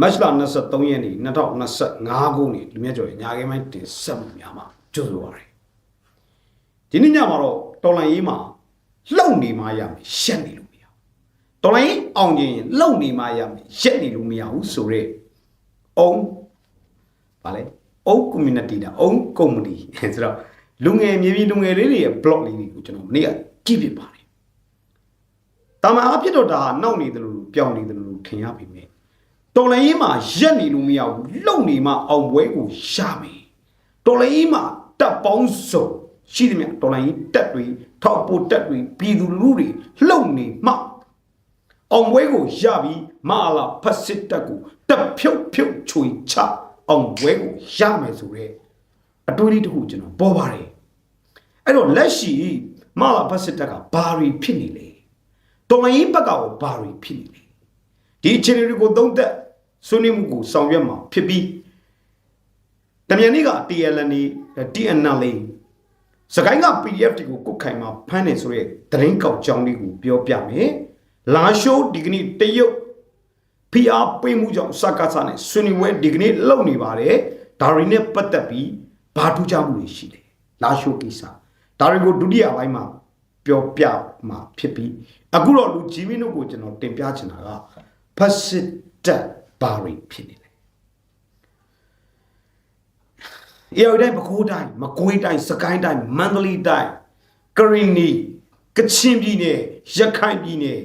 မတ်လ23ရက်နေ့2025ခုနှစ်လူမြတ်ကျော်ရဲ့ညာခင်းပိုင်းတင်ဆက်မှုများမှာကြိုးဆိုပါရယ်ဒီနေ့ညမှာတော့တော်လန်ရေးမှာလှုပ်နေမှရမယ်ရှက်နေလို့မရဘူးတော်လန်ရေးအောင်ခြင်းလှုပ်နေမှရမယ်ရက်နေလို့မရဘူးဆိုတော့အောင်ဗာလဲအုံ community တာအုံ community ဆိုတော့လူငယ်မြေပြည်လူငယ်လေးတွေရဲ့ blog လေးတွေကိုကျွန်တော်မနေ့ကကြည့်ပြပါတယ်တာမန်အဖြစ်တော့ဒါနောက်နေတယ်လို့ပြောင်းနေတယ်လို့ထင်ရပြီမဲ့ တော်လည်းရေးမှာရက်နေလို့မရဘူးလှုပ်နေမှအောင်ပွဲကိုရမယ်တော်လည်းရေးမှာတက်ပေါင်းစုံရှိသမျှတော်လည်းရေးတက်တွေထောက်ပို့တက်တွေပြည်သူလူတွေလှုပ်နေမှအောင်ပွဲကိုရပြီးမဟာလာဖက်စစ်တက်ကိုတက်ဖြုတ်ဖြုတ်ချွေချအောင်ပွဲကိုရမယ်ဆိုရဲအတွေးလေးတစ်ခုကျွန်တော်ပေါ်ပါတယ်အဲ့တော့လက်ရှိမဟာလာဖက်စစ်တက်ကဘာတွေဖြစ်နေလဲတော်လိုင်းဘက်ကရောဘာတွေဖြစ်နေလဲဒီအခြေအနေတွေကိုသုံးသက် ဆွေးနွေးမှုကိုဆောင်ရွက်မှာဖြစ်ပြီးတမြန်နေ့က TLN TNL စကိုင်းက PDF တွေကိုကုတ်ခိုင်မှာဖမ်းနေဆိုရဲသတင်းကောက်ကြောင်းလေးကိုပြောပြမယ်လာရှိုးဒီကနေ့တရုတ်ဖီအားပေးမှုကြောင့်စကားစားနဲ့ဆွေးနွေးပွဲဒီကနေ့လုပ်နေပါတယ်ဒါရီနဲ့ပတ်သက်ပြီးဘာထူးခြားမှုတွေရှိတယ်လာရှိုးကိစ္စဒါတွေကိုဒုတိယပိုင်းမှာပြောပြမှာဖြစ်ပြီးအခုတော့လူကြီးမင်းတို့ကိုကျွန်တော်တင်ပြချင်တာကဖက်စစ်တက် ဘာတွေဖြစ်နေလဲအေရတိုင်းပခိုးတိုင်းမကွေးတိုင်းစကိုင်းတိုင်းမန္တလေးတိုင်းကရင်နီကချင်ပြည်နယ်ရခိုင်ပြည်နယ်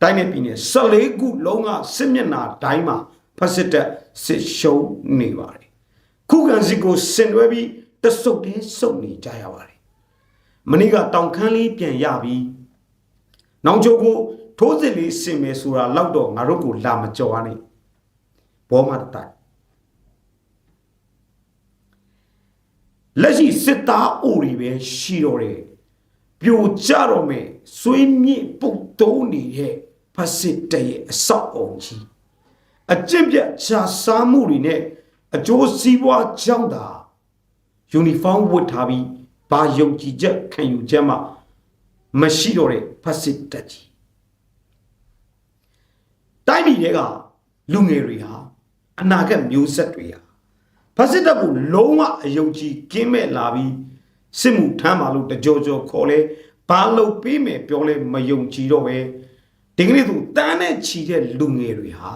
တိုင်းနဲ့ပြည်နယ်14ခုလုံးကစစ်မျက်နှာတိုင်းမှာဖက်စစ်တက်စစ်ရှုံးနေပါတယ်ခုခံစစ်ကိုဆင်နွှဲပြီးတဆုပ်တင်းစုပ်နေကြရပါတယ်မနေ့ကတောင်ခမ်းလေးပြန်ရပြီးနောင်ချိုကိုထိုးစစ်လေးဆင်မယ်ဆိုတာလောက်တော့ငါတို့ကိုလာမကြော်ရနဲ့ ဘောမတတိုက်လက်ရှိစစ်သားအိုတွေပဲရှိတော့တယ်ပြိုကျတော့မယ်ဆွေးမြင့်ပုတ်တုံးနေတဲ့ဖက်စစ်တရဲ့အဆောက်အုံကြီးအကျင့်ပြတ်ခြားစားမှုတွေနဲ့အကျိုးစီးပွားကြောင့်သာယူနီဖောင်းဝတ်ထားပြီးဘာယုံကြည်ချက်ခံယူချက်မှမရှိတော့တဲ့ဖက်စစ်တက်ကြီးတိုင်းပြည်တွေကလူငယ်တွေဟာ အနာဂတ်မျိုးဆက်တွေဟာဖက်စစ်တပ်ကိုလုံးဝအယုံကြည်ကင်းမဲ့လာပြီးစစ်မှုထမ်းပါလို့တကြောကြောခေါ်လဲဘာလို့ပေးမယ်ပြောလဲမယုံကြည်တော့ပဲဒီကနေ့သူတန်းနဲ့ချီတဲ့လူငယ်တွေဟာ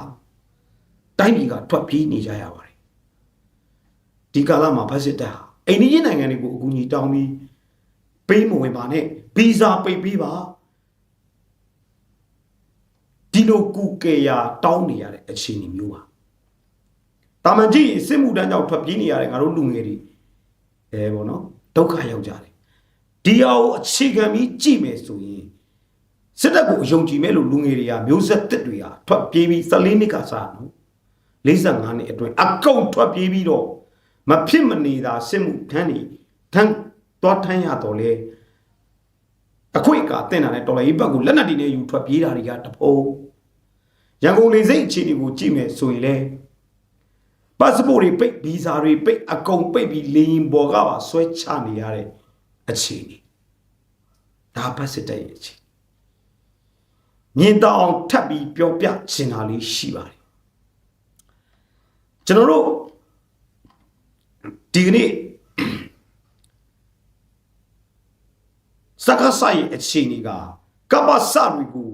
တိုင်းပြည်ကထွက်ပြေးနေကြရပါတယ်ဒီကာလမှာဖက်စစ်တပ်ဟာအိန္ဒိယနိုင်ငံတွေကိုအကူအညီတောင်းပြီးပေးမဝင်ပါနဲ့ဗီဇာပိတ်ပေးပါဒီလိုကူကယ်ရာတောင်းနေရတဲ့အခြေအနေမျိုးပါ တာမန်ကြီးစစ်မှုတန်းကြောင့်ထွက်ပြေးနေရတဲ့ငါတို့လူငယ်တွေအဲပေါ့နော်ဒုက္ခရောက်ကြတယ်ဒီအအောင်အခြေခံပြီးကြည့်မယ်ဆိုရင်စစ်တပ်ကိုအယုံကြည်မဲ့လို့လူငယ်တွေကမျိုးဆက်တစ်တွေကထွက်ပြေးပြီး14နှစ်ကစားနော်45နှစ်အတွင်းအကုတ်ထွက်ပြေးပြီးတော့မဖြစ်မနေတာစစ်မှုထမ်းနေထမ်းသွားထမ်းရတော့လေအခွင့်အကာတင်တာနဲ့တော်လိုင်းဘက်ကိုလက်နက်တီနဲ့ယူထွက်ပြေးတာတွေကတပုံရန်ကုန်လေစိတ်အခြေအနေကိုကြည့်မယ်ဆိုရင်လေ ပတ်စပို့တွေပိတ်ဗီဇာတွေပိတ်အကုန်ပိတ်ပြီးလေရင်ပေါ်ကပါဆွဲချနေရတဲ့အခြေအနေဒါပတ်စစ်တဲ့ရဲ့အခြေမြင်တော့အောင်ထပ်ပြီးပြောပြချင်တာလေးရှိပါတယ်ကျွန်တော်တို့ဒီကနေ့စကားဆိုင်အခြေအနေကကပ္ပစတွေကို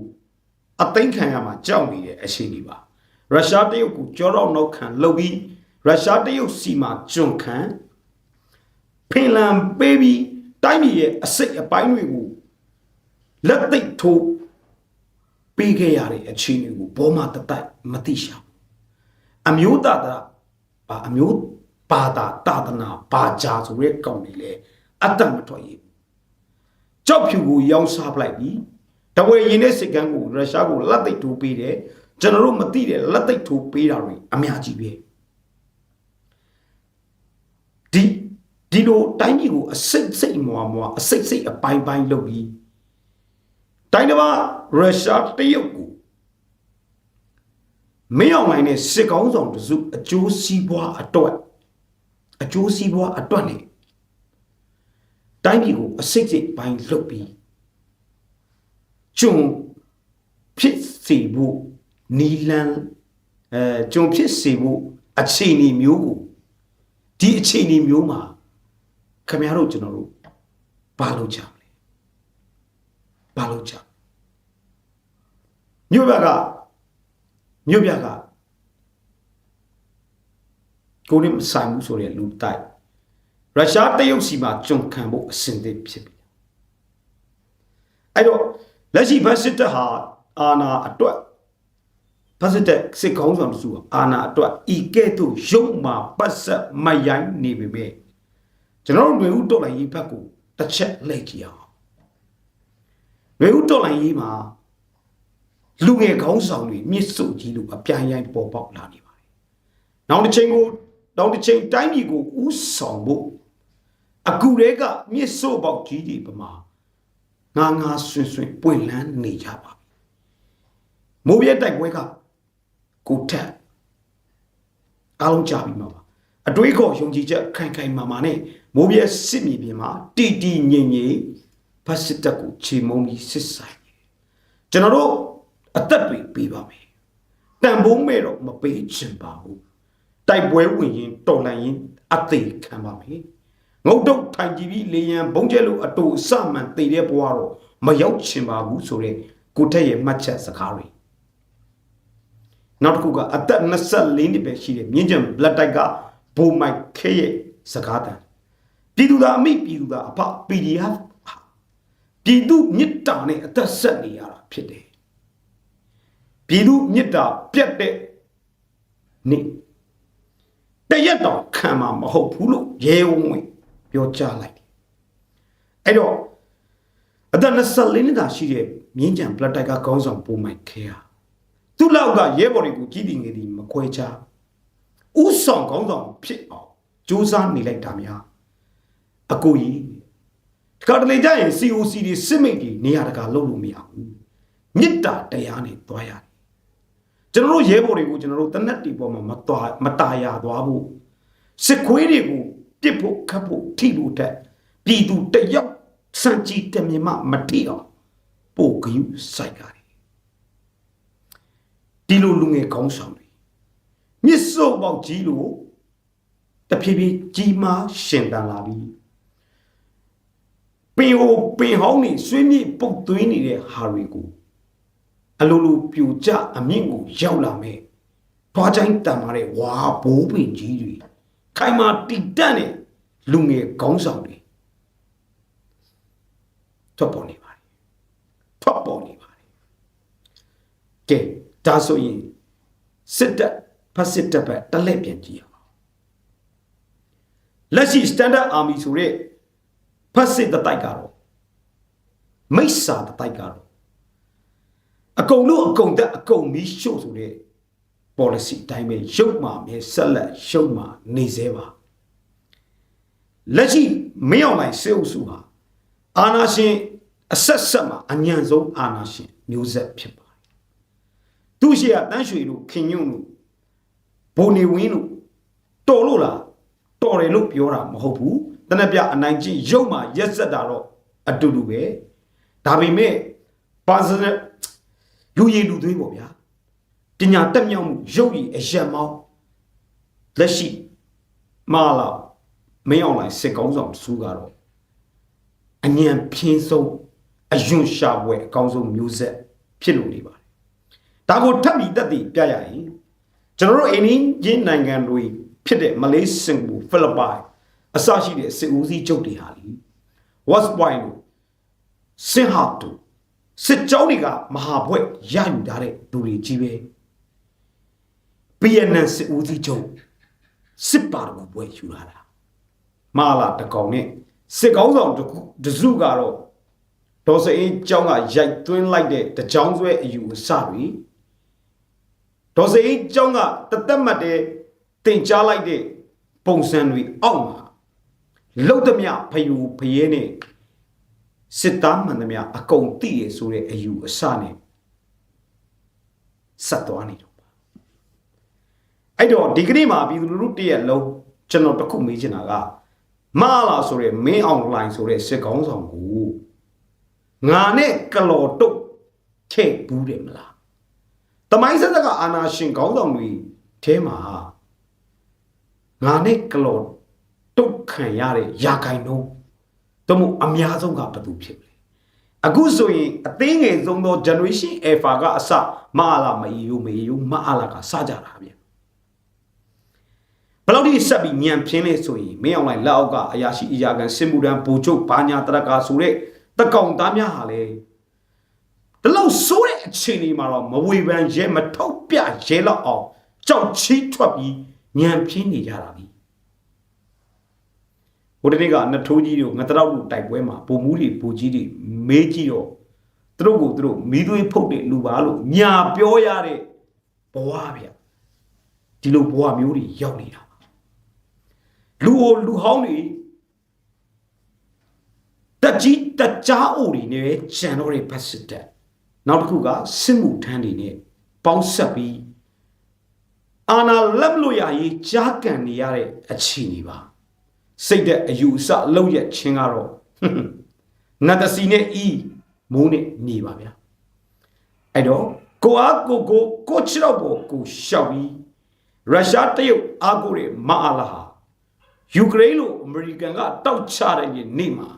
အသိမ်းခံရမှာကြောက်နေတဲ့အခြေအနေပါရုရှားတရုတ်ကိုကြောတော့နောက်ခံလှုပ်ပြီး ရုရှားတရုတ်စီမှာကျွန်းခံဖင်လန်ပေးပြီးတိုင်းပြည်ရဲ့အစိတ်အပိုင်းတွေကိုလက်သိပ်ထိုးပေးခဲ့ရတဲ့အခြေအနေကိုဘောမတတိုက်မသိရှာဘူးအမျိုးသားတာပါအမျိုးဘာသာတာသနာဘာကြာဆိုရဲကောင်းနေလေအတ္တမထွက်ရဘူးကြောက်ဖြူကိုရောင်းစားပလိုက်ပြီတဝဲရင်တဲ့စစ်ကမ်းကိုရုရှားကိုလက်သိပ်ထိုးပေးတယ်ကျွန်တော်တို့မသိတဲ့လက်သိပ်ထိုးပေးတာတွေအများကြီးပဲဒီ ဒီလိုတိုင်းပြည်ကိုအစိတ်စိတ်မွာမွာအစိတ်စိတ်အပိုင်းပိုင်းလုပ်ပြီးတိုင်းတစ်ပါးရုရှားတရုတ်ကိုမင်းအောင်လိုင်းနဲ့စစ်ကောင်းဆောင်တစုအကျိုးစီးပွားအတွက်အကျိုးစီးပွားအတွက်နဲ့တိုင်းပြည်ကိုအစိတ်စိတ်ပိုင်းလုပ်ပြီးကျွန်ဖြစ်စီဖို့နီလန်းအဲကြုံဖြစ်စေဖို့အခြေအနေမျိုးကိုဒီအခြေအနေမျိုးမှာ ခင်ဗျားတို့ကျွန်တော်တို့ဘာလုပ်ကြမလဲဘာလုပ်ကြမြို့ဘက်ကမြို့ပြကကိုနေမဆိုင်ဘူးဆိုတဲ့လူတိုက်ရုရှားတရုတ်စီမှာကြုံခံဖို့အစဉ်သင့်ဖြစ်ပြီအဲ့တော့လက်ရှိဘတ်စစ်တပ်ဟာအာနာအတွက်ဘတ်စစ်တပ်စစ်ကောင်းဆောင်စုဟာအာနာအတွက်ဤကဲ့သို့ရုပ်မှာပတ်ဆက်မရိုင်းနေပေမဲ့ ကျွန်တော်တို့မျိုးတော်လိုင်းရေးဘက်ကိုတစ်ချက်လှည့်ကြည့်အောင်မျိုးတော်လိုင်းရေးမှာလူငယ်ခေါင်းဆောင်တွေမြစ်စုပ်ကြီးလို့အပြိုင်ရိုင်းပေါ်ပေါက်လာနေပါတယ်။နောက်တစ်ချိန်ကိုနောက်တစ်ချိန်တိုင်းပြည်ကိုဥဆောင်ဖို့အခုတည်းကမြစ်စုပ်ပေါက်ကြီးတွေပမာငါငါဆွင်ဆွင်ပွင့်လန်းနေကြပါပြီ။မိုးပြဲတိုက်ပွဲကကိုထက်အားလုံးကြာပြီမှာပါ။အတွေးခေါ်ယုံကြည်ချက်ခိုင်ခိုင်မာမာနဲ့ မိုးပြဲစစ်မြေပြင်မှာတီတီငိမ့်ငိမ့်ဘတ်စစ်တပ်ကိုခြေမုံပြီးစစ်ဆိုင်နေတယ်။ကျွန်တော်တို့အသက်တွေပေးပါမယ်တန်ဖိုးမဲ့တော့မပေးချင်ပါဘူးတိုက်ပွဲဝင်ရင်တော်လှန်ရင်အသေးခံပါမယ်ငုတ်တုတ်ထိုင်ကြည့်ပြီးလေယံဘုံကျဲလို့အတူအစမှန်တည်တဲ့ဘဝတော့မရောက်ချင်ပါဘူးဆိုတဲ့ကိုထက်ရဲ့မှတ်ချက်စကားတွေနောက်တစ်ခုကအသက်24နှစ်ပဲရှိတဲ့မြင်းကျန်ဘလက်တိုက်ကဘိုမိုက်ခဲရဲ့စကားတန် ပြည်သူသားအမိပြည်သူသားအဖ PDF ဟာပြည်သူမြစ်တာနဲ့အသက်ဆက်နေရတာဖြစ်တယ်ပြည်သူမြစ်တာပြတ်တဲ့နေ့တရက်တော့ခံမှာမဟုတ်ဘူးလို့ရဲဝံ့ဝင်ပြောကြားလိုက်တယ်အဲ့တော့အသက်24နှစ်သာရှိတဲ့မြင်းကြံဘလက်တိုက်ကခေါင်းဆောင်ပုံမိုက်ခဲဟာသူ့လောက်ကရဲဘော်တွေကိုကြီးတည်ငယ်သည်မခွဲခြားဥဆောင်ခေါင်းဆောင်ဖြစ်အောင်စူးစမ်းနေလိုက်တာများ အကိုကြီးဒီကတလေကြရင် COC တွေစစ်မိတ်တွေနေရာတကာလုပ်လို့မရဘူးမြစ်တာတရားနဲ့တွားရတယ်ကျွန်တော်တို့ရဲဘော်တွေကိုကျွန်တော်တို့တနက်တီပေါ်မှာမတွားမตายရသွားဖို့စစ်ခွေးတွေကိုပြစ်ဖို့ခတ်ဖို့ထိဖို့တက်ပြည်သူတယောက်စံကြည်တမြင်မှမထိအောင်ပို့ဂယုစိုက်ကြတယ်ဒီလိုလူငယ်ကောင်းဆောင်တွေမြစ်စုပ်ပေါက်ကြီးလို့တဖြည်းဖြည်းကြီးမားရှင်တန်လာပြီ ပင်ဟိုပင်ဟောင်းနေဆွေးမြေ့ပုတ်သွင်းနေတဲ့ဟာတွေကိုအလိုလိုပြူကျအမြင့်ကိုရောက်လာမဲ့တွားချိုင်းတန်မာတဲ့ဝါဘိုးပင်ကြီးတွေခိုင်မာတိတက်တဲ့လူငယ်ခေါင်းဆောင်တွေထွက်ပေါ်နေပါတယ်ထွက်ပေါ်နေပါတယ်ကဲဒါဆိုရင်စစ်တပ်ဖက်စစ်တပ်ပဲတလက်ပြန်ကြည့်အောင်လက်ရှိ standard army ဆိုတဲ့ ဖက်စစ်တပ်တိုက်ကတော့မိစ္ဆာတပ်တိုက်ကတော့အကုန်လို့အကုန်တက်အကုန်မီးရှို့ဆိုတဲ့ policy အတိုင်းပဲရုပ်မှာမြဲဆက်လက်ရှုံမှာနေသေးပါလက်ရှိမင်းအောင်လိုင်စေအုပ်စုဟာအာနာရှင်အဆက်ဆက်မှာအညံဆုံးအာနာရှင်မျိုးဆက်ဖြစ်ပါတယ်သူရှိကတန်းရွှေတို့ခင်ညွန့်တို့ဘုံနေဝင်းတို့တော်လို့လားတော်တယ်လို့ပြောတာမဟုတ်ဘူး တနက်ပြအနိုင်ကျင့်ရုပ်မှာရက်ဆက်တာတော့အတူတူပဲဒါပေမဲ့ personal လူရည်လူသွေးပေါ့ဗျာပညာတက်မြောက်မှုရုပ်ရည်အယက်မောင်းလက်ရှိမာလာမင်းအောင်လိုင်းစစ်ကောင်းဆောင်စုကတော့အညံဖြင်းဆုံးအယွန့်ရှာပွဲအကောင်းဆုံးမျိုးဆက်ဖြစ်လို့နေပါတယ်ဒါကိုထပ်ပြီးတက်တည်ပြရရင်ကျွန်တော်တို့အိန္ဒိယနိုင်ငံတွေဖြစ်တဲ့မလေးစင်ကာပူဖိလစ်ပိုင် အစရှိတဲ့စစ်ဦးစီးချုပ်တွေဟာလी West Point တို့စင်ဟာတို့စစ်ကြောင်းတွေကမဟာဘွဲ့ရယူထားတဲ့လူတွေကြီးပဲ PNN စစ်ဦးစီးချုပ်စစ်ပါတကူဘွဲ့ယူလာတာမာလာတကောင်နဲ့စစ်ကောင်းဆောင်တခုတစုကတော့ဒေါ်စအင်းကျောင်းကရိုက်သွင်းလိုက်တဲ့တကြောင်ဆွဲအယူအဆတွေဒေါ်စအင်းကျောင်းကတသက်မှတ်တဲ့တင်ကြားလိုက်တဲ့ပုံစံတွေအောက်မှာ လှုပ်သမျှဖယူဖရဲနဲ့စစ်သားမှန်သမျှအကုန်သိရဆိုတဲ့အယူအဆနဲ့ဆက်သွားနေတော့ပါအဲ့တော့ဒီကနေ့မှာပြည်သူလူထုတရက်လုံးကျွန်တော်တခုမေးချင်တာကမာလာဆိုတဲ့မင်းအောင်လိုင်းဆိုတဲ့စစ်ကောင်းဆောင်ကိုငါနဲ့ကလော်တုတ်ခဲ့ဘူးတယ်မလားတမိုင်းဆက်ဆက်ကအာနာရှင်ခေါင်းဆောင်တွေထဲမှာငါနဲ့ကလော် တုတ်ခံရတဲ့ယာကိုင်တော့တမို့အများဆုံးကဘယ်သူဖြစ်လဲအခုဆိုရင်အသေးငယ်ဆုံးသော generation alpha ကအစမအားလာမယီယိုမယီယိုမအားလာကစကြတာဗျဘယ်လောက်ဒီဆက်ပြီးညံပြင်းလဲဆိုရင်မင်းအောင်လိုက်လက်အောက်ကအရာရှိအရာကန်စင်မှုတန်းဘူချုပ်ဘာညာတရကာဆိုတဲ့တကောင်သားများဟာလေဒီလောက်ဆိုးတဲ့အခြေအနေမှာတော့မဝေဖန်ရဲမထုတ်ပြရဲလောက်အောင်ကြောက်ချီးထွက်ပြီးညံပြင်းနေကြတာပြီဟို တနေ့ကနှစ်ထိုးကြီးတို့ငတရောက်တို့တိုက်ပွဲမှာပုံမှုတွေပူကြီးတွေမေးကြည့်တော့သူတို့ကိုသူတို့မီးသွေးဖုတ်တဲ့လူပါလို့ညာပြောရတဲ့ဘဝဗျဒီလိုဘဝမျိုးတွေရောက်နေတာပါလူဟိုလူဟောင်းတွေတက်ကြီးတက်ကြားအိုတွေနဲ့ကြံတော့တဲ့ဘတ်စစ်တက်နောက်တစ်ခုကစစ်မှုထမ်းတွေနဲ့ပေါင်းဆက်ပြီးအာနာလက်မလို့ရရေးကြားကန်နေရတဲ့အခြေအနေပါ စိတ်တဲ့အယူအဆအလုံးရက်ချင်းကတော့နတ်တစီနဲ့ဤမိုးနဲ့နေပါဗျာအဲ့တော့ကိုအားကိုကိုကိုချတော့ပေါ်ကိုရှောက်ပြီးရုရှားတရုတ်အားကိုတဲ့မအားလာဟာယူကရိန်းလိုအမေရိကန်ကတောက်ချတဲ့နေ့မှာ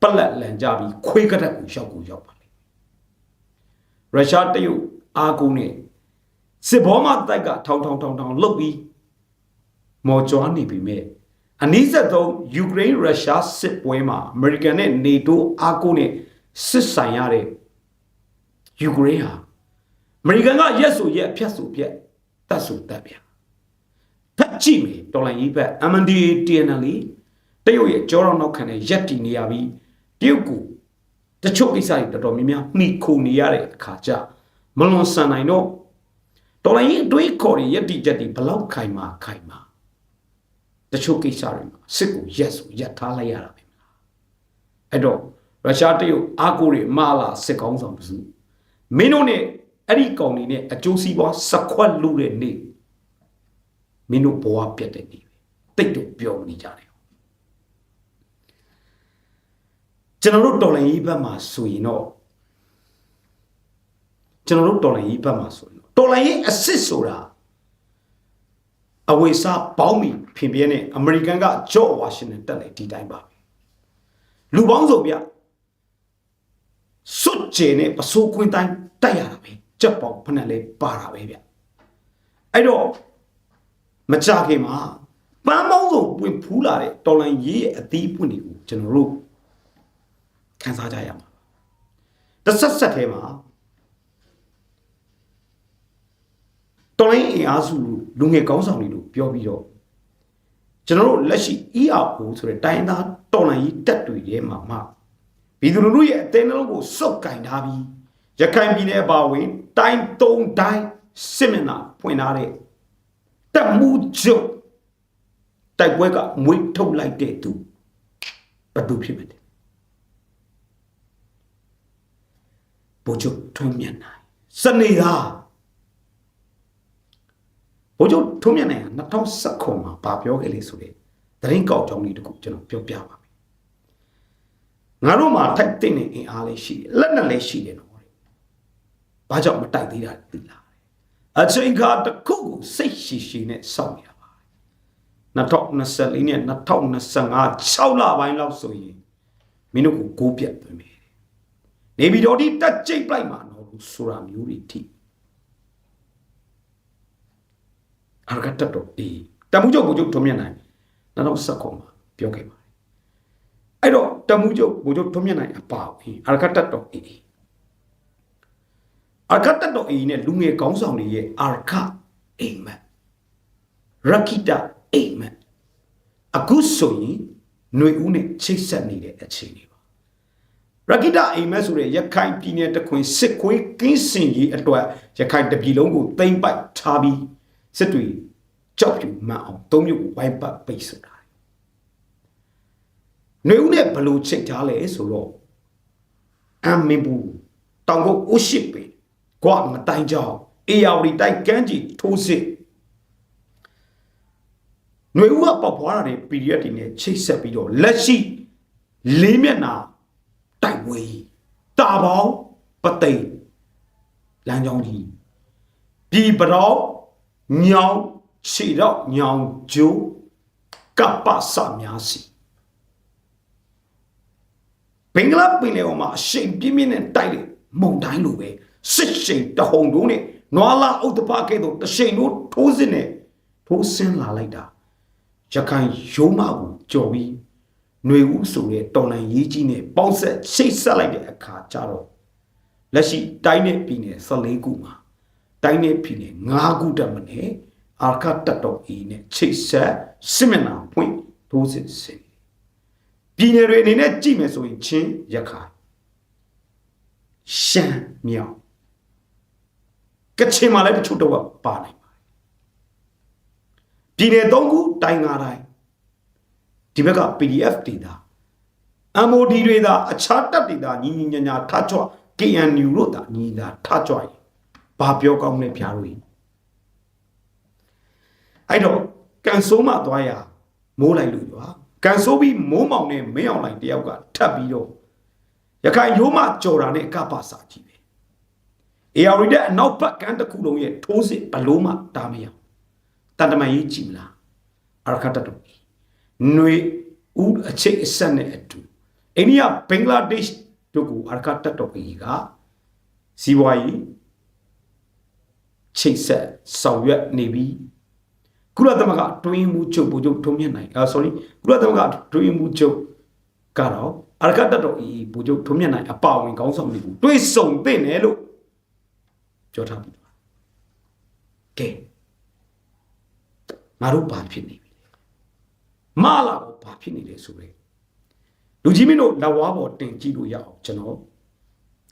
ပလက်လန်ကြပြီးခွေးကတက်ကိုရောက်ကိုရောက်ပါလေရုရှားတရုတ်အားကိုနဲ့စစ်ဘောမတိုက်ကထောင်ထောင်ထောင်ထောင်လှုပ်ပြီး မော်ကြွားနေပြီမဲ့အနည်းဆက်ဆုံးယူကရိန်းရုရှားစစ်ပွဲမှာအမေရိကန်နဲ့နေတိုးအားကိုနဲ့စစ်ဆိုင်ရတဲ့ယူကရိန်းဟာအမေရိကန်ကရက်ဆိုရက်ဖြတ်ဆိုဖြတ်တတ်ဆိုတတ်ဗျာဖက်ကြည့်မယ်တော်လိုင်းကြီးဘက် MNDAA TNL တရုတ်ရဲ့ကြောတော်နောက်ခံနဲ့ရက်တီနေရပြီးတရုတ်ကိုတချို့ကိစ္စတွေတော်တော်များများမှီခိုနေရတဲ့အခါကျမလွန်ဆန်နိုင်တော့တော်လိုင်းကြီးအတွေးခေါ်ရရက်တီချက်တီဘလောက်ခိုင်မာခိုင်မာ တချို့ကိစ္စတွေမှာစစ်ကိုရက်ဆိုရက်ထားလိုက်ရတာပဲမလားအဲ့တော့ရုရှားတရုတ်အားကိုးတွေမာလာစစ်ကောင်းဆောင်တစုမင်းတို့နဲ့အဲ့ဒီကောင်တွေနဲ့အကျိုးစီးပွားစခွက်လူတဲ့နေ့မင်းတို့ဘဝပြတ်တဲ့နေ့ပဲတိတ်တော့ပြောနေကြတယ်ကျွန်တော်တို့တော်လိုင်းကြီးဘက်မှာဆိုရင်တော့ကျွန်တော်တို့တော်လိုင်းကြီးဘက်မှာဆိုရင်တော့တော်လိုင်းကြီးအစ်စ်ဆိုတာ အဝေစားပေါင်းပြီးဖင်ပြဲနဲ့အမေရိကန်ကဂျော့ဝါရှင်တန်တက်လေဒီတိုင်းပါပဲလူပေါင်းစုံဗျစွတ်ကျင်နဲ့ပစိုးခွင်းတိုင်းတိုက်ရတာပဲကြက်ပေါင်ဖက်နဲ့လဲပါတာပဲဗျအဲ့တော့မကြခင်မှာပန်းပေါင်းစုံပွင့်ဖူးလာတဲ့တော်လန်ရေးရဲ့အသီးပွင့်တွေကိုကျွန်တော်တို့ခန်းစားကြရမှာတဆက်ဆက်ထဲမှာ တော်လိုင်းအင်အားစုလူငယ်ကောင်းဆောင်တွေလို့ပြောပြီးတော့ကျွန်တော်တို့လက်ရှိ ERO ဆိုတဲ့တိုင်းသားတော်လိုင်းကြီးတက်တွေထဲမှာမှဘီသူလူလူရဲ့အသေးနှလုံးကိုစုပ်ကင်ထားပြီးရခိုင်ပြည်နယ်အပါဝင်တိုင်းသုံးတိုင်းစစ်မျက်နှာဖွင့်ထားတဲ့တက်မှုချုပ်တိုက်ပွဲကမွေးထုတ်လိုက်တဲ့သူဘယ်သူဖြစ်မလဲဘိုးချုပ်ထုံးမြတ်နိုင်စနေသား ဘိုးချုပ်ထုံးမြတ်နိုင်က2019မှာဗာပြောခဲ့လေဆိုတဲ့သတင်းကောက်ကြောင်းလေးတခုကျွန်တော်ပြောပြပါမယ်ငါတို့မှာထိုက်တဲ့အင်အားလေးရှိတယ်လက်နဲ့လည်းရှိတယ်နော်တဲ့ဘာကြောင့်မတိုက်သေးတာသိလားအချိန်ကတခုကိုစိတ်ရှိရှိနဲ့စောင့်နေတာပါ2024နဲ့2025 6လပိုင်းလောက်ဆိုရင်မင်းတို့ကိုကိုးပြတ်သွင်းမယ်နေပြည်တော်ဒီတက်ကြိတ်ပလိုက်မှာနော်ဆိုတာမျိုးတွေထိ အရကတတော်အေးတမှုချုပ်ဘုချုပ်ထုံးမြတ်နိုင်2019မှာပြောခဲ့ပါတယ်အဲ့တော့တမှုချုပ်ဘုချုပ်ထုံးမြတ်နိုင်အပါအေးအရကတတော်အေးအရကတတော်အေးနဲ့လူငယ်ကောင်းဆောင်တွေရဲ့အရကအိမ်မက်ရခိတအိမ်မက်အခုဆိုရင်ຫນွေဦးနဲ့ချိတ်ဆက်နေတဲ့အခြေအနေရခိတအိမ်မက်ဆိုတဲ့ရခိုင်ပြည်နယ်တခွင်စစ်ခွေးကင်းစင်ကြီးအတွက်ရခိုင်တပြည်လုံးကိုတိမ့်ပိုက်ထားပြီး စစ်တွေကြောက်ပြူမှန်အောင်သုံးမျိုးကိုဝိုင်းပတ်ပိတ်ဆိုတာ။နေဦးနဲ့ဘလို့ချိတ်ထားလဲဆိုတော့အမင်ဘူးတောင်ကုတ်ဥရှိပေကွာမတိုင်ကြောင်အေယာဝတီတိုက်ကန်းကြီးထိုးစစ်ຫນွေဦးကပေါက်ပွားတာတွေ period တွေနဲ့ချိတ်ဆက်ပြီးတော့လက်ရှိလေးမျက်နှာတိုက်ပွဲတာပေါင်းပသိမ်လမ်းကြောင်းကြီးပြည်ပတော့ ညောင်ခြေတော့ညောင်ကျိုးကပ္ပစများစီဘင်္ဂလားပင်လယ်အော်မှာအရှိန်ပြင်းပြင်းနဲ့တိုက်တဲ့မုန်တိုင်းလိုပဲစစ်ရှိန်တဟုန်တို့နဲ့နွာလာဥဒ္ဒပကဲ့သို့တရှိန်တို့ထိုးစစ်နဲ့ထိုးဆင်းလာလိုက်တာရခိုင်ရုံးမကိုကြော်ပြီးຫນွေဦးဆိုတဲ့တော်လန်ရေးကြီးနဲ့ပေါင်းဆက်ချိတ်ဆက်လိုက်တဲ့အခါကျတော့လက်ရှိတိုင်းနဲ့ပြည်နယ်14ခုမှာ တိုင်းနဲ့ပြည်နယ်5ခုတက်မနဲ့အာခတ်တက်တော်အီနဲ့ချိတ်ဆက်စစ်မျက်နှာဖွင့်ထိုးစစ်ဆင်ပြည်နယ်တွေအနေနဲ့ကြည့်မယ်ဆိုရင်ချင်းရခိုင်ရှမ်းမြောက်ကချင်မှာလည်းတချို့တော့ပါနိုင်ပါတယ်ပြည်နယ်၃ခုတိုင်း၅တိုင်းဒီဘက်က PDF ဒေတာ MOD တွေသာအခြားတပ်တွေသာညီညီညာညာထားကြွ KNU တို့သာညီညာထားကြွရင် ဘာပြောကောင်းလဲဖျားလို့အဲ့တော့ကန်ဆိုးမှသွားရမိုးလိုက်လို့ရွာကန်ဆိုးပြီးမိုးမောင်နဲ့မင်းအောင်လိုက်တယောက်ကထပ်ပြီးတော့ရခိုင်ရိုးမကြော်တာနဲ့ကပ္ပစာကြီးပဲအေယာရီတဲ့အနောက်ဘက်ကန်းတစ်ခုလုံးရဲ့ထိုးစစ်ဘလို့မှတားမရအောင်တန်တမန်ကြီးကြည်မလားအရခတ်တော်ຫນွေဦးအချိတ်အဆက်နဲ့အတူအိန္ဒိယဘင်္ဂလားဒေ့ရှ်တို့ကိုအရခတ်တော်ကြီးကစီးပွားရေး ချိတ်ဆက်ဆောင်ရွက်နေပြီးကုလသမဂ္ဂတွင်းမှုချုပ်ဘုချုပ်ထုံးမြင့်နိုင်အာ sorry ကုလသမဂ္ဂတွင်းမှုချုပ်ကတော့အရကတတော်ဤဘုချုပ်ထုံးမြင့်နိုင်အပါဝင်ခေါင်းဆောင်တွေကိုတွေးဆုံသင့်တယ်လို့ပြောထားပြီးပါကဲငါတို့ဘာဖြစ်နေပြီလဲမလာကိုဘာဖြစ်နေလဲဆိုရဲလူကြီးမင်းတို့လက်ဝါးပေါ်တင်ကြည့်လို့ရအောင်ကျွန်တော်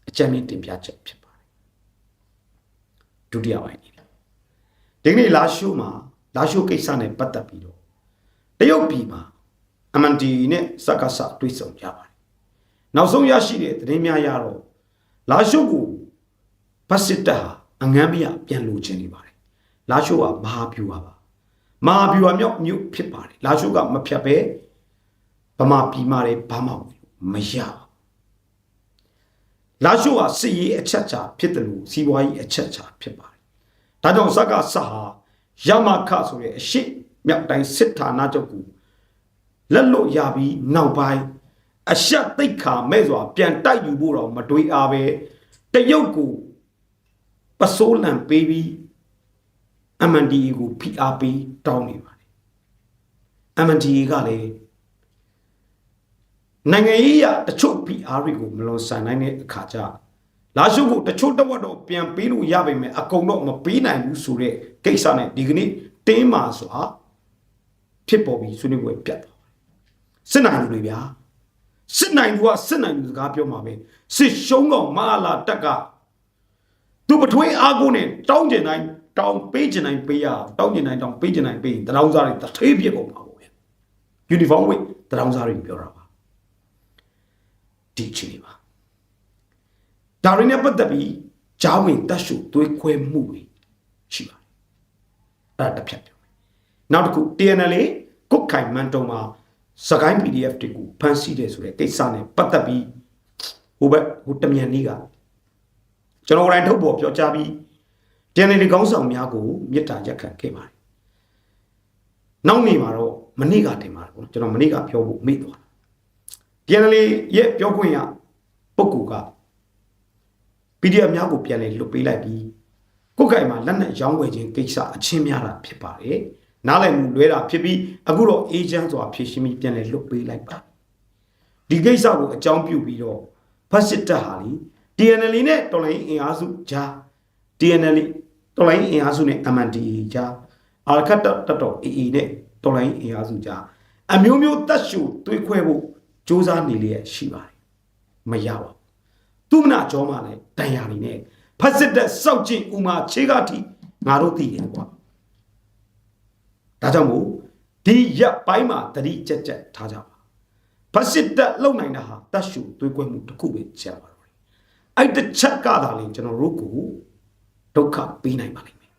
အကြံဉာဏ်တင်ပြချက်ဖြစ်ပါတယ် ဒုတိယပိုင်းนี้ဒီနေ့လာရှိုးမှာလာရှိုးကိစ္စနဲ့ပတ်သက်ပြီးတော့တရုတ်ပြည်မှာ MND နဲ့စက္ကစတွေ့ဆုံကြပါတယ်နောက်ဆုံးရရှိတဲ့သတင်းများရတော့လာရှိုးကိုဘတ်စစ်တပ်ဟာအငန်းမရပြန်လိုချင်နေပါတယ်လာရှိုးကမဟာဗျူဟာပါမဟာဗျူဟာမြောက်မြို့ဖြစ်ပါတယ်လာရှိုးကမဖြတ်ပဲဗမာပြည်မှာလည်းဘာမှမရပါ လာရှိုးကစစ်ရေးအချက်ချာဖြစ်တယ်လို့စီးပွားရေးအချက်ချာဖြစ်ပါတယ်ဒါကြောင့်စက္ကစဟာရမခဆိုတဲ့အရှိမြောက်တိုင်းစစ်ဌာနချုပ်ကိုလက်လွတ်ရပြီးနောက်ပိုင်းအရှက်သိတ်ခါမဲ့စွာပြန်တိုက်ယူဖို့တော့မတွေးအားပဲတရုတ်ကိုပစိုးလံပေးပြီး MNDA ကိုဖိအားပေးတောင်းနေပါတယ် MNDA ကလည်း နိုင်ငံရေးရတချို့ဖိအားတွေကိုမလွန်ဆန်နိုင်တဲ့အခါကျလာရှုပ်ကိုတချို့တဝက်တော့ပြန်ပေးလို့ရပါမယ်အကုန်တော့မပေးနိုင်ဘူးဆိုတဲ့ကိစ္စနဲ့ဒီကနေ့တင်းမာစွာဖြစ်ပေါ်ပြီးဆွေးနွေးပွဲပြတ်သွားတယ်စစ်နိုင်လူတွေဗျာစစ်နိုင်လူကစစ်နိုင်လူစကားပြောမှာပဲစစ်ရှုံးကောင်မလာတက်ကသူပထွေးအားကိုနဲ့တောင်းကျင်တိုင်းတောင်းပေးကျင်တိုင်းပေးရတောင်းကျင်တိုင်းတောင်းပေးကျင်တိုင်းပေးရင်တရောင်းစားတွေတထေးပြစ်ကုန်ပါဘူးဗျယူနီဖောင်းဝတ်တရောင်းစားတွေပြောတာပါ ဒီအချိန်ပါဒါတွေနဲ့ပတ်သက်ပြီးဂျာဝင်တက်ရှုသွေးခွဲမှုတွေရှိပါတယ်အဲ့ဒါတစ်ဖြတ်ပြောမယ်နောက်တစ်ခု TNL ကုတ်ခိုင်မန်တုံမှာစကိုင်း PDF တွေကိုဖန်ဆီးတယ်ဆိုတဲ့ကိစ္စနဲ့ပတ်သက်ပြီးဟိုဘက်ဟိုတမြန်လေးကကျွန်တော်တိုင်းထုတ်ပေါ်ပြောကြားပြီး TNL ကောင်းဆောင်များကိုမြစ်တာရက်ခံခဲ့ပါတယ်နောက်နေ့မှာတော့မနေ့ကတင်ပါတယ်ပေါ့နော်ကျွန်တော်မနေ့ကပြောဖို့မေ့သွားတာ TNL ရဲ့ပြောခွင့်ရပုဂ္ဂိုလ်က PDF များကိုပြန်လည်လွတ်ပေးလိုက်ပြီးကုတ်ကင်မှာလက်နက်ရောင်းဝယ်ခြင်းကိစ္စအချင်းများတာဖြစ်ပါတယ်။နားလည်မှုလွဲတာဖြစ်ပြီးအခုတော့အေဂျင့်စွာဖြည့်ရှင်းပြီးပြန်လည်လွတ်ပေးလိုက်ပါဒီကိစ္စကိုအကြောင်းပြုပြီးတော့ဖတ်စစ်တပ်ဟာလီ TNL နဲ့တော်လိုင်းအင်အားစုဂျာ TNL တော်လိုင်းအင်အားစုနဲ့ MNDA ဂျာအာခတ်တတော် AA နဲ့တော်လိုင်းအင်အားစုဂျာအမျိုးမျိုးတက်ရှူတွေးခွဲဖို့ စ조사နေလျက်ရှိပါတယ်မရပါဘူးသူမနာကြောမှလည်းတန်ရာနေနဲ့ဖက်စစ်တဲ့စောက်ကျင့်ဥမာခြေကထိငါတို့သိတယ်ကွာဒါကြောင့်မို့ဒီရက်ပိုင်းမှာတတိကြက်ကြက်ထားကြပါဖက်စစ်တက်လုံနိုင်တာဟာတတ်ရှူသွေးကွဲမှုတစ်ခုပဲကြာပါတော့အဲ့တစ်ချက်ကသာလေကျွန်တော်တို့ကိုဒုက္ခပေးနိုင်ပါလိမ့်မယ်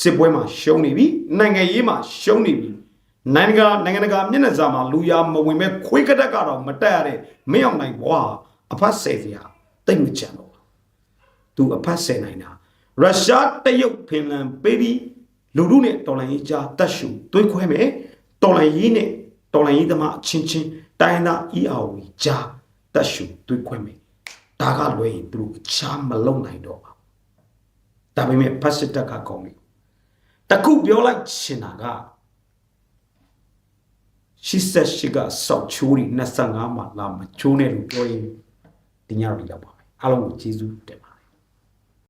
စစ်ပွဲမှာရှုံးနေပြီနိုင်ငံရေးမှာရှုံးနေပြီ နိုင်ငံကနိုင်ငံတကာမျက်နှာစာမှာလူရမဝင်မဲ့ခွေးကတက်ကတော့မတက်ရတဲ့မင်းအောင်နိုင်ဘွားအဖတ်ဆယ်စရာတိတ်မကြံတော့တသူအဖတ်ဆယ်နိုင်တာရုရှားတရုတ်ဖင်လန်ပေးပြီးလူလူနဲ့တော်လိုင်းရေးကြားတက်ရှူသွေးခွဲမယ်တော်လိုင်းရေးနဲ့တော်လိုင်းရေးသမားအချင်းချင်းတိုင်းသား ERW ကြားတက်ရှူသွေးခွဲမယ်ဒါကလွယ်ရင်သူတို့အခြားမလုံနိုင်တော့ပါဘူးဒါပေမဲ့ဖတ်စစ်တက်ကကောင်းပြီတခုပြောလိုက်ချင်တာက 88ကစောက်ချိုးရီ25မှာလာမချိုးနဲ့လို့ပြောရင်ဒီညတော့ရောက်ပါမယ်အားလုံးကိုကျေးဇူးတင်ပါ